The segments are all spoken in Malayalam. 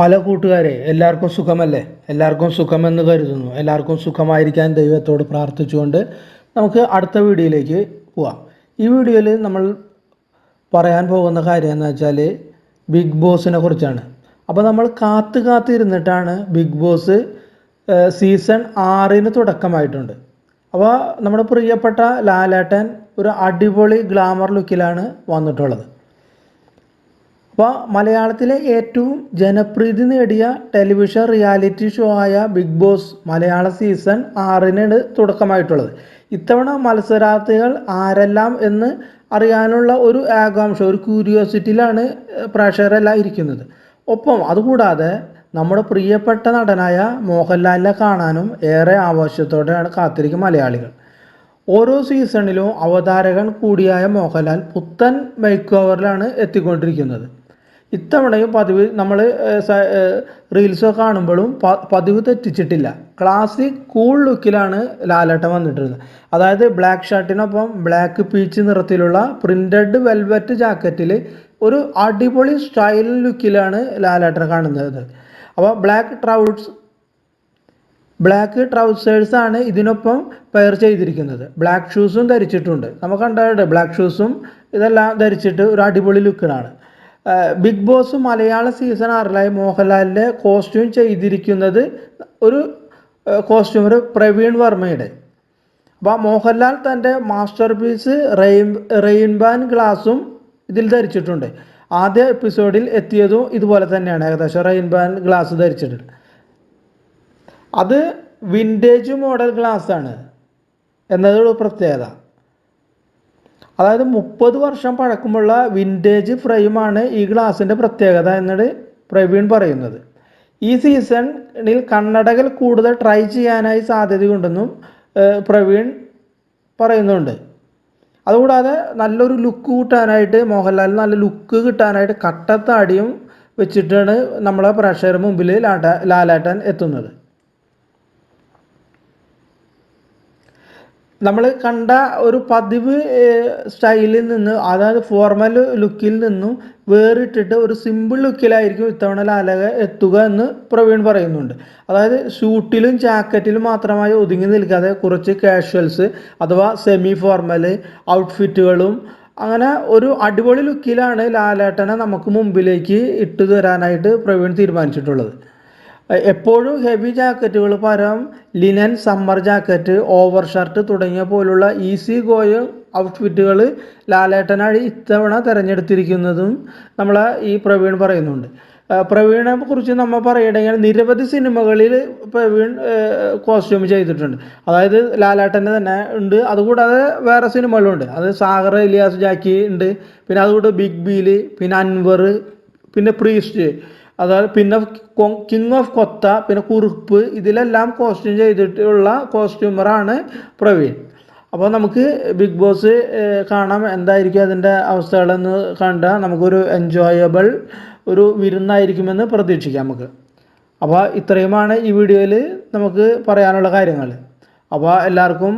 ഹലോ കൂട്ടുകാരെ എല്ലാവർക്കും സുഖമല്ലേ? എല്ലാവർക്കും സുഖമെന്ന് കരുതുന്നു. എല്ലാവർക്കും സുഖമായിരിക്കാൻ ദൈവത്തോട് പ്രാർത്ഥിച്ചുകൊണ്ട് നമുക്ക് അടുത്ത വീഡിയോയിലേക്ക് പോവാം. ഈ വീഡിയോയിൽ നമ്മൾ പറയാൻ പോകുന്ന കാര്യം എന്ന് വെച്ചാൽ ബിഗ് ബോസിനെ കുറിച്ചാണ്. അപ്പോൾ നമ്മൾ കാത്ത് കാത്തിരുന്നിട്ടാണ് ബിഗ് ബോസ് സീസൺ ആറിന് തുടക്കമായിട്ടുണ്ട്. അപ്പോൾ നമ്മുടെ പ്രിയപ്പെട്ട ലാലേട്ടൻ ഒരു അടിപൊളി ഗ്ലാമർ ലുക്കിലാണ് വന്നിട്ടുള്ളത്. അപ്പോൾ മലയാളത്തിലെ ഏറ്റവും ജനപ്രീതി നേടിയ ടെലിവിഷൻ റിയാലിറ്റി ഷോ ആയ ബിഗ് ബോസ് മലയാള സീസൺ ആറിനാണ് തുടക്കമായിട്ടുള്ളത്. ഇത്തവണ മത്സരാർത്ഥികൾ ആരെല്ലാം എന്ന് അറിയാനുള്ള ഒരു ആകാംക്ഷ ഒരു ക്യൂരിയോസിറ്റിയിലാണ് പ്രേക്ഷകരെല്ലാം ഇരിക്കുന്നത്. ഒപ്പം അതുകൂടാതെ നമ്മുടെ പ്രിയപ്പെട്ട നടനായ മോഹൻലാലിനെ കാണാനും ഏറെ ആവേശത്തോടെയാണ് കാത്തിരിക്കും മലയാളികൾ. ഓരോ സീസണിലും അവതാരകൻ കൂടിയായ മോഹൻലാൽ പുത്തൻ മേക്ക് ഓവറിലാണ് എത്തിക്കൊണ്ടിരിക്കുന്നത്. ഇത്തവണയും പതിവ് നമ്മൾ റീൽസൊക്കെ കാണുമ്പോഴും പതിവ് തെറ്റിച്ചിട്ടില്ല. ക്ലാസിക് കൂൾ ലുക്കിലാണ് ലാലേട്ടൻ വന്നിട്ടുള്ളത്. അതായത് ബ്ലാക്ക് ഷർട്ടിനൊപ്പം ബ്ലാക്ക് പീച്ച് നിറത്തിലുള്ള പ്രിന്റഡ് വെൽവെറ്റ് ജാക്കറ്റിൽ ഒരു അടിപൊളി സ്റ്റൈൽ ലുക്കിലാണ് ലാലേട്ടനെ കാണുന്നത്. അപ്പോൾ ബ്ലാക്ക് ട്രൗസ് ബ്ലാക്ക് ട്രൗസേഴ്സാണ് ഇതിനൊപ്പം പെയർ ചെയ്തിരിക്കുന്നത്. ബ്ലാക്ക് ഷൂസും ധരിച്ചിട്ടുണ്ട്. നമുക്ക് കണ്ടിട്ടുണ്ട് ബ്ലാക്ക് ഷൂസും ഇതെല്ലാം ധരിച്ചിട്ട് ഒരു അടിപൊളി ലുക്കിലാണ് ബിഗ് ബോസ് മലയാള സീസൺ ആറിലായി മോഹൻലാലിന്റെ കോസ്റ്റ്യൂം ചെയ്തിരിക്കുന്നത് ഒരു കോസ്റ്റ്യൂമർ പ്രവീൺ വർമ്മയുടെ. അപ്പോൾ മോഹൻലാൽ തന്റെ മാസ്റ്റർ പീസ് റെയിൻ റെയിൻബാൻ ഗ്ലാസും ഇതിൽ ധരിച്ചിട്ടുണ്ട്. ആദ്യ എപ്പിസോഡിൽ എത്തിയതും ഇതുപോലെ തന്നെയാണ്. ഏകദേശം റെയിൻബാൻ ഗ്ലാസ് ധരിച്ചിട്ടുണ്ട്. അത് വിന്റേജ് മോഡൽ ഗ്ലാസ് ആണ് എന്നതൊരു പ്രത്യേകത. അതായത് മുപ്പത് വർഷം പഴക്കമുള്ള വിന്റേജ് ഫ്രെയിമാണ് ഈ ഗ്ലാസിന്റെ പ്രത്യേകത എന്നാണ് പ്രവീൺ പറയുന്നത്. ഈ സീസണിൽ കണ്ണടകൾ കൂടുതൽ ട്രൈ ചെയ്യാനായി സാധ്യതയുണ്ടെന്നും പ്രവീൺ പറയുന്നുണ്ട്. അതുകൂടാതെ നല്ലൊരു ലുക്ക് കൂട്ടാനായിട്ട് മോഹൻലാലിന് നല്ല ലുക്ക് കിട്ടാനായിട്ട് കട്ടത്താടിയും വെച്ചിട്ടാണ് നമ്മളെ പ്രേക്ഷകരുടെ മുമ്പിൽ ലാട്ട ലാലാട്ടൻ എത്തുന്നത്. നമ്മൾ കണ്ട ഒരു പതിവ് സ്റ്റൈലിൽ നിന്ന് അതായത് ഫോർമൽ ലുക്കിൽ നിന്നും വേറിട്ടിട്ട് ഒരു സിമ്പിൾ ലുക്കിലായിരിക്കും ഇത്തവണ ലാലക എത്തുക എന്ന് പ്രവീൺ പറയുന്നുണ്ട്. അതായത് ഷൂട്ടിലും ജാക്കറ്റിലും മാത്രമായി ഒതുങ്ങി നിൽക്കാതെ കുറച്ച് കാഷ്വൽസ് അഥവാ സെമി ഫോർമൽ ഔട്ട്ഫിറ്റുകളും അങ്ങനെ ഒരു അടിപൊളി ലുക്കിലാണ് ലാലേട്ടനെ നമുക്ക് മുമ്പിലേക്ക് ഇട്ടു തരാനായിട്ട് പ്രവീൺ തീരുമാനിച്ചിട്ടുള്ളത്. എപ്പോഴും ഹെവി ജാക്കറ്റുകൾ പരം linen summer jacket over shirt തുടങ്ങിയ പോലുള്ള ഈസി ഗോയിങ് ഔട്ട്ഫിറ്റുകൾ ലാലേട്ടനായി ഇത്തവണ തിരഞ്ഞെടുത്തിരിക്കുന്നതും നമ്മൾ ഈ പ്രവീൺ പറയുന്നുണ്ട്. പ്രവീണെ കുറിച്ച് നമ്മൾ പറയുകയാണെങ്കിൽ നിരവധി സിനിമകളിൽ പ്രവീൺ കോസ്റ്റ്യൂം ചെയ്തിട്ടുണ്ട്. അതായത് ലാലാട്ടന്റെ തന്നെ ഉണ്ട്. അതുകൂടാതെ വേറെ സിനിമകളുണ്ട്. അത് സാഗർ ഇലിയാസ് ജാക്കി ഉണ്ട്. പിന്നെ അതുകൂടെ ബിഗ് ബീൽ പിന്നെ അൻവർ പിന്നെ പ്രീസ്റ്റ്. അതായത് പിന്നെ കിങ് ഓഫ് കൊത്ത പിന്നെ കുറുപ്പ് ഇതിലെല്ലാം കോസ്റ്റ്യൂം ചെയ്തിട്ടുള്ള കോസ്റ്റ്യൂമറാണ് പ്രവീൺ. അപ്പോൾ നമുക്ക് ബിഗ് ബോസ് കാണാം. എന്തായിരിക്കും അതിന്റെ അവസ്ഥകളെന്ന് കണ്ടാൽ നമുക്കൊരു എൻജോയബിൾ ഒരു വിരുന്നായിരിക്കുമെന്ന് പ്രതീക്ഷിക്കാം നമുക്ക്. അപ്പോൾ ഇത്രയുമാണ് ഈ വീഡിയോയിൽ നമുക്ക് പറയാനുള്ള കാര്യങ്ങൾ അപ്പോൾ എല്ലാവർക്കും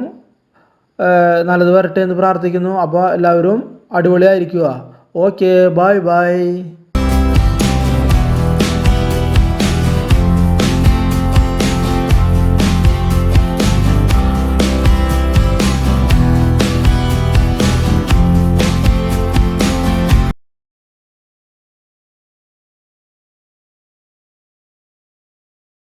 നല്ലത് വരട്ടെ എന്ന് പ്രാർത്ഥിക്കുന്നു. അപ്പോൾ എല്ലാവരും അടിപൊളിയായിരിക്കുക. Okay bye bye.